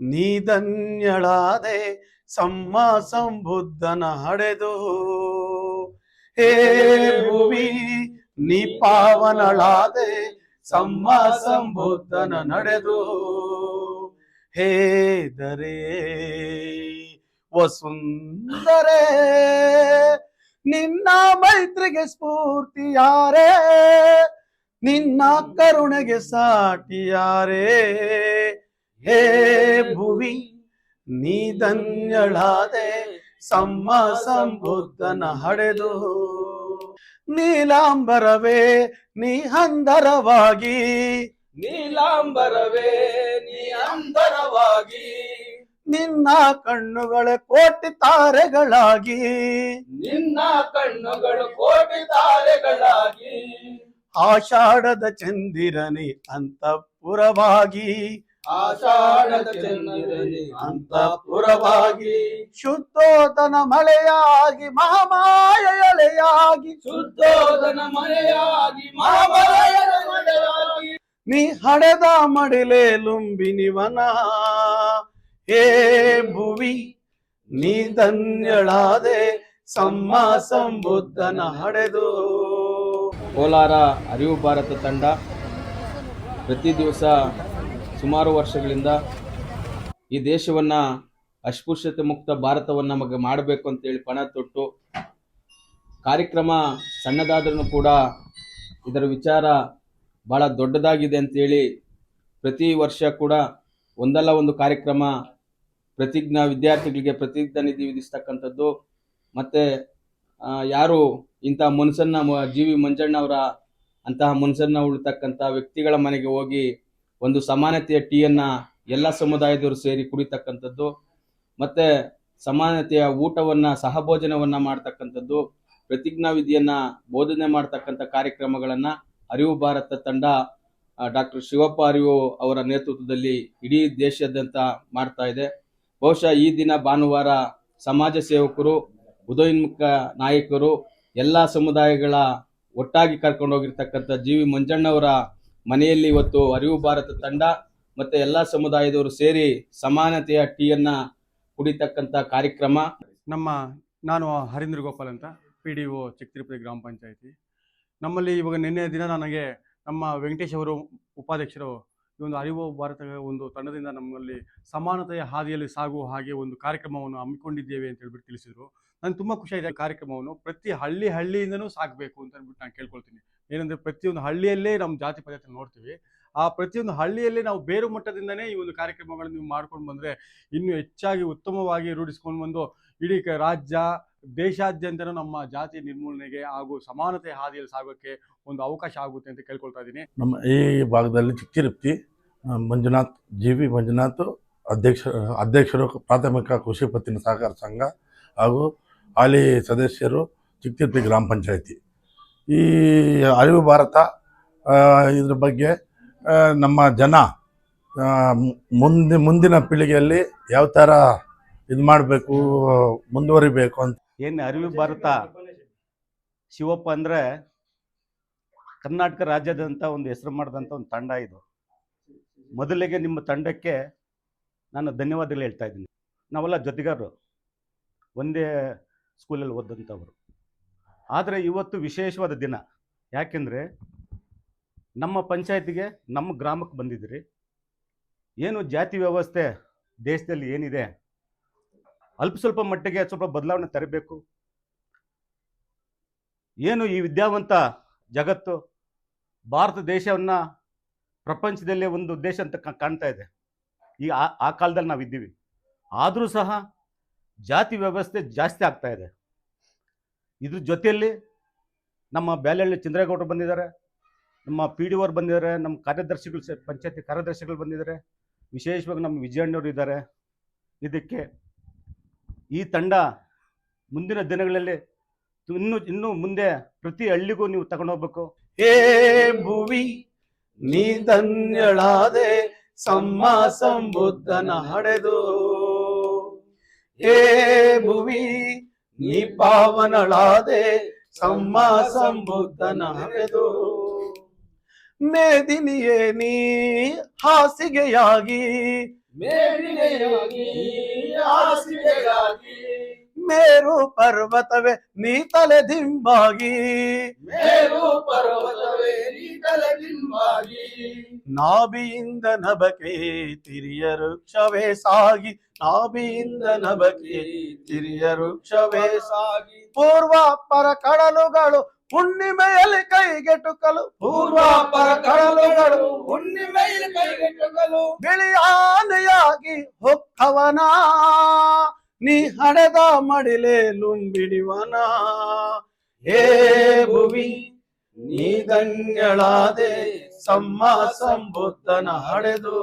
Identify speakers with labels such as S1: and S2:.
S1: ನೀ ಧನ್ಯಳಾದೆ ಸಮ್ಮ ಸಂಬುದ್ಧನ ಹಡೆದು. ಹೇ ಭೂಮಿ, ನೀ ಪಾವನಳಾದೆ ಸಮ್ಮ ಸಂಬುದ್ಧನ ನಡೆದು. ಹೇ ದರೆ ವಸುಂದರೆ ನಿನ್ನ ಮೈತ್ರಿಗೆ ಸ್ಫೂರ್ತಿ ಯಾರೇ ನಿನ್ನ ಕರುಣೆಗೆ ಸಾಟಿಯಾರೇ. ಹೇ ಭುವಿ ನೀ ಧನ್ಯಳಾದೆ ಸಮ್ಮ ಸಂಬುದ್ಧನ ಹಡೆದು. ನೀಲಾಂಬರವೇ ನೀ ಹಂದರವಾಗಿ
S2: ನೀಲಾಂಬರವೇ ನೀ ಅಂಧರವಾಗಿ.
S1: ನಿನ್ನ ಕಣ್ಣುಗಳ ಕೋಟಿ ತಾರೆಗಳಾಗಿ.
S2: ನಿನ್ನ ಕಣ್ಣುಗಳು ಕೋಟಿ ತಾರೆಗಳಾಗಿ.
S1: ಆಷಾಢದ ಚಂದಿರನಿ ಅಂತಃಪುರವಾಗಿ.
S2: ಆಷಾಢದ ಚಂದಿರನಿ
S1: ಅಂತಃಪುರವಾಗಿ ಶುದ್ಧೋತನ ಮಳೆಯಾಗಿ ಮಹಾಮಾಯ ಎಳೆಯಾಗಿ
S2: ಶುದ್ಧೋದನ ಮಳೆಯಾಗಿ ಮಹಾಮಲಯನ ಮಳೆಯಾಗಿ
S1: ನೀ ಹಡೆದ ಮಡಿಲೆ ಲುಂಬಿನಿವನ ಹೇ ಭುವಿ ನೀ ಧನ್ಯಳಾದೆ ಸಮ್ಮ ಸಂಬುದ್ಧನ ಹಡೆದು
S3: ಕೋಲಾರ ಅರಿವು ಭಾರತ ತಂಡ ಪ್ರತಿ ದಿವಸ ಸುಮಾರು ವರ್ಷಗಳಿಂದ ಈ ದೇಶವನ್ನು ಅಸ್ಪೃಶ್ಯತೆ ಮುಕ್ತ ಭಾರತವನ್ನು ನಮಗೆ ಮಾಡಬೇಕು ಅಂತೇಳಿ ಪಣ ತೊಟ್ಟು ಕಾರ್ಯಕ್ರಮ ಸಣ್ಣದಾದ್ರೂ ಕೂಡ ಇದರ ವಿಚಾರ ಭಾಳ ದೊಡ್ಡದಾಗಿದೆ ಅಂತೇಳಿ ಪ್ರತಿ ವರ್ಷ ಕೂಡ ಒಂದಲ್ಲ ಒಂದು ಕಾರ್ಯಕ್ರಮ ಪ್ರತಿಜ್ಞಾ ವಿದ್ಯಾರ್ಥಿಗಳಿಗೆ ಪ್ರತಿಜ್ಞಾ ನಿಧಿ ವಿಧಿಸ್ತಕ್ಕಂಥದ್ದು. ಮತ್ತು ಯಾರು ಇಂಥ ಮುನ್ಸನ್ನ ಮ- ಜಿ ವಿ ಮಂಜಣ್ಣವರ ಅಂತಹ ಮುನ್ಸನ್ನ ಉಳ್ತಕ್ಕಂಥ ವ್ಯಕ್ತಿಗಳ ಮನೆಗೆ ಹೋಗಿ ಒಂದು ಸಮಾನತೆಯ ಟೀಯನ್ನು ಎಲ್ಲ ಸಮುದಾಯದವರು ಸೇರಿ ಕುಡಿತಕ್ಕಂಥದ್ದು, ಮತ್ತು ಸಮಾನತೆಯ ಊಟವನ್ನು, ಸಹಭೋಜನವನ್ನು ಮಾಡ್ತಕ್ಕಂಥದ್ದು ಪ್ರತಿಜ್ಞಾ ವಿಧಿಯನ್ನು ಬೋಧನೆ ಮಾಡ್ತಕ್ಕಂಥ ಕಾರ್ಯಕ್ರಮಗಳನ್ನು ಅರಿವು ಭಾರತ ತಂಡ ಡಾಕ್ಟರ್ ಶಿವಪ್ಪ ಅರಿವು ಅವರ ನೇತೃತ್ವದಲ್ಲಿ ಇಡೀ ದೇಶಾದ್ಯಂತ ಮಾಡ್ತಾ ಇದೆ. ಬಹುಶಃ ಈ ದಿನ ಭಾನುವಾರ ಸಮಾಜ ಸೇವಕರು ಉದಯೋನ್ಮುಖ ನಾಯಕರು, ಎಲ್ಲ ಸಮುದಾಯಗಳ ಒಟ್ಟಾಗಿ ಕರ್ಕೊಂಡು ಹೋಗಿರ್ತಕ್ಕಂಥ ಜಿ ವಿ ಮಂಜಣ್ಣವರ ಮನೆಯಲ್ಲಿ ಇವತ್ತು ಅರಿವು ಭಾರತ ತಂಡ ಮತ್ತೆ ಎಲ್ಲ ಸಮುದಾಯದವರು ಸೇರಿ ಸಮಾನತೆಯ ಟೀಯನ್ನ ಕುಡಿತಕ್ಕಂತ ಕಾರ್ಯಕ್ರಮ.
S4: ನಮ್ಮ, ನಾನು ಹರೀಂದ್ರ ಗೋಪಾಲ್ ಅಂತ ಪಿ ಡಿ ಒ ಚಿಕ್ಕತಿರುಪತಿ ಗ್ರಾಮ ಪಂಚಾಯಿತಿ. ನಮ್ಮಲ್ಲಿ ಇವಾಗ ನಿನ್ನೆ ದಿನ ನನಗೆ ನಮ್ಮ ವೆಂಕಟೇಶ್ ಅವರು ಉಪಾಧ್ಯಕ್ಷರು ಈ ಒಂದು ಅರಿವು ಭಾರತ ಒಂದು ತಂಡದಿಂದ ನಮ್ಮಲ್ಲಿ ಸಮಾನತೆಯ ಹಾದಿಯಲ್ಲಿ ಸಾಗುವ ಹಾಗೆ ಒಂದು ಕಾರ್ಯಕ್ರಮವನ್ನು ಹಮ್ಮಿಕೊಂಡಿದ್ದೇವೆ ಅಂತ ಹೇಳ್ಬಿಟ್ಟು ತಿಳಿಸಿದರು. ನಾನು ತುಂಬ ಖುಷಿಯಾಗಿದೆ ಕಾರ್ಯಕ್ರಮವನ್ನು ಪ್ರತಿ ಹಳ್ಳಿ ಹಳ್ಳಿಯಿಂದನೂ ಸಾಗಬೇಕು ಅಂತ ಅಂದ್ಬಿಟ್ಟು ನಾನು ಕೇಳ್ಕೊಳ್ತೀನಿ. ಏನಂದರೆ ಪ್ರತಿಯೊಂದು ಹಳ್ಳಿಯಲ್ಲೇ ನಮ್ಮ ಜಾತಿ ಪದ್ಧತಿ ನೋಡ್ತೀವಿ. ಆ ಪ್ರತಿಯೊಂದು ಹಳ್ಳಿಯಲ್ಲಿ ನಾವು ಬೇರು ಮಟ್ಟದಿಂದನೇ ಈ ಒಂದು ಕಾರ್ಯಕ್ರಮಗಳನ್ನು ನೀವು ಮಾಡ್ಕೊಂಡು ಬಂದರೆ ಇನ್ನೂ ಹೆಚ್ಚಾಗಿ ಉತ್ತಮವಾಗಿ ರೂಢಿಸ್ಕೊಂಡು ಬಂದು ಇಡೀ ರಾಜ್ಯ, ದೇಶಾದ್ಯಂತನೂ ನಮ್ಮ ಜಾತಿ ನಿರ್ಮೂಲನೆಗೆ ಹಾಗೂ ಸಮಾನತೆ ಹಾದಿಯಲ್ಲಿ ಸಾಗೋಕ್ಕೆ ಒಂದು ಅವಕಾಶ ಆಗುತ್ತೆ ಅಂತ ಕೇಳ್ಕೊಳ್ತಾ ಇದ್ದೀನಿ.
S5: ನಮ್ಮ ಈ ಭಾಗದಲ್ಲಿ ಚಿಕ್ಕಿರುಪ್ತಿ ಮಂಜುನಾಥ್ ಜಿ ವಿ ಮಂಜುನಾಥ್, ಅಧ್ಯಕ್ಷ, ಅಧ್ಯಕ್ಷರು, ಪ್ರಾಥಮಿಕ ಕೃಷಿ ಪತ್ತಿನ ಸಹಕಾರ ಸಂಘ ಹಾಗೂ ಹಾಲಿ ಸದಸ್ಯರು ಚಿಕ್ಕಿರುಪ್ತಿ ಗ್ರಾಮ ಪಂಚಾಯತಿ. ಈ ಅರಿವು ಭಾರತ ಇದ್ರ ಬಗ್ಗೆ ನಮ್ಮ ಜನ ಮುಂದೆ, ಮುಂದಿನ ಪೀಳಿಗೆಯಲ್ಲಿ ಯಾವ ಥರ ಇದು ಮಾಡಬೇಕು, ಮುಂದುವರಿಬೇಕು ಅಂತ.
S6: ಏನು ಅರಿವು ಭಾರತ? ಶಿವಪ್ಪ ಅಂದರೆ ಕರ್ನಾಟಕ ರಾಜ್ಯದಂಥ ಒಂದು ಹೆಸರು ಮಾಡಿದಂಥ ಒಂದು ತಂಡ ಇದು. ಮೊದಲಿಗೆ ನಿಮ್ಮ ತಂಡಕ್ಕೆ ನಾನು ಧನ್ಯವಾದಗಳು ಹೇಳ್ತಾ ಇದ್ದೀನಿ. ನಾವೆಲ್ಲ ಜೊತೆಗಾರರು. ಒಂದೇ ಸ್ಕೂಲಲ್ಲಿ ಓದಂಥವ್ರು ಆದರೆ ಇವತ್ತು ವಿಶೇಷವಾದ ದಿನ. ಯಾಕೆಂದರೆ ನಮ್ಮ ಪಂಚಾಯತಿಗೆ ನಮ್ಮ ಗ್ರಾಮಕ್ಕೆ ಬಂದಿದ್ದೀರಿ. ಏನು ಜಾತಿ ವ್ಯವಸ್ಥೆ ದೇಶದಲ್ಲಿ ಏನಿದೆ? ಅಲ್ಪ ಸ್ವಲ್ಪ ಮಟ್ಟಿಗೆ ಸ್ವಲ್ಪ ಬದಲಾವಣೆ ತರಬೇಕು. ಏನು ಈ ವಿದ್ಯಾವಂತ ಜಗತ್ತು ಭಾರತ ದೇಶವನ್ನು ಪ್ರಪಂಚದಲ್ಲೇ ಒಂದು ದೇಶ ಅಂತ ಕಾಣ್ತಾ ಇದೆ. ಈ ಆ ಕಾಲದಲ್ಲಿ ನಾವಿದ್ದೀವಿ. ಆದರೂ ಸಹ ಜಾತಿ ವ್ಯವಸ್ಥೆ ಜಾಸ್ತಿ ಆಗ್ತಾ ಇದೆ. ಇದ್ರ ಜೊತೆಯಲ್ಲಿ ನಮ್ಮ ಬ್ಯಾಲಹಳ್ಳಿ ಚಂದ್ರೇಗೌಡರು ಬಂದಿದ್ದಾರೆ, ನಮ್ಮ ಪಿ ಡಿ ಓರ್ ಬಂದಿದ್ದಾರೆ, ನಮ್ಮ ಕಾರ್ಯದರ್ಶಿಗಳು ಪಂಚಾಯತಿ ಕಾರ್ಯದರ್ಶಿಗಳು ಬಂದಿದ್ದಾರೆ, ವಿಶೇಷವಾಗಿ ನಮ್ಮ ವಿಜಯಣ್ಣವರು ಇದ್ದಾರೆ. ಇದಕ್ಕೆ ಈ ತಂಡ ಮುಂದಿನ ದಿನಗಳಲ್ಲಿ ಇನ್ನು ಇನ್ನು ಮುಂದೆ ಪ್ರತಿ ಹಳ್ಳಿಗೂ ನೀವು ತಗೊಂಡೋಗ್ಬೇಕು
S1: ಏ ಭುವಿ ನೀ ಧನ್ಯಳಾದೆ ಸಮ್ಮ ಸಂಬುದ್ಧನ ಹಡೆದು. ಏ ಭುವಿ ನೀ ಪಾವನಳಾದೆ ಸಮ್ಮ ಸಂಬುದ್ಧನ ಹಡೆದು ಮೇದಿನಿಯೇ ನೀ ಹಾಸಿಗೆಯಾಗಿ.
S3: ಮೇದಿನಿಯಾಗಿ ಹಾಸಿಗೆಯಾಗಿ.
S1: ಮೇರು ಪರ್ವತವೇ ನೀ ತಲೆದಿಂಬಾಗಿ
S3: ಮೇರು ಪರ್ವತವೇ ನೀ ತಲೆದಿಂಬಾಗಿ
S1: ನಾಭಿಯಿಂದ ನಭಕೆ ತಿರಿಯ ವೃಕ್ಷವೇ ಸಾಗಿ. ನಾಭಿಯಿಂದ ನಭಕೆ ತಿರಿಯ ವೃಕ್ಷವೇ ಸಾಗಿ. ಪೂರ್ವ ಪರ ಕಡಲುಗಳು ಹುಣ್ಣಿಮೆಯಲ್ಲಿ ಕೈಗೆಟುಕಲು. ಪೂರ್ವ ಪರ ಕಡಲುಗಳು
S3: ಹುಣ್ಣಿಮೆಯಲ್ಲಿ ಕೈಗೆಟುಕಲು.
S1: ಬಿಳಿಯಾನೆಯಾಗಿ ಹೊಕ್ಕವನ. ನೀ ಹಡೆದ ಮಡಿಲೆ ಲುಂಬಿಡಿವನ. ಹೇ ಭುವಿ ನೀ ಧನ್ಯಳಾದೆ ಸಮ್ಮ ಸಂಬುದ್ಧನ ಹಡೆದು.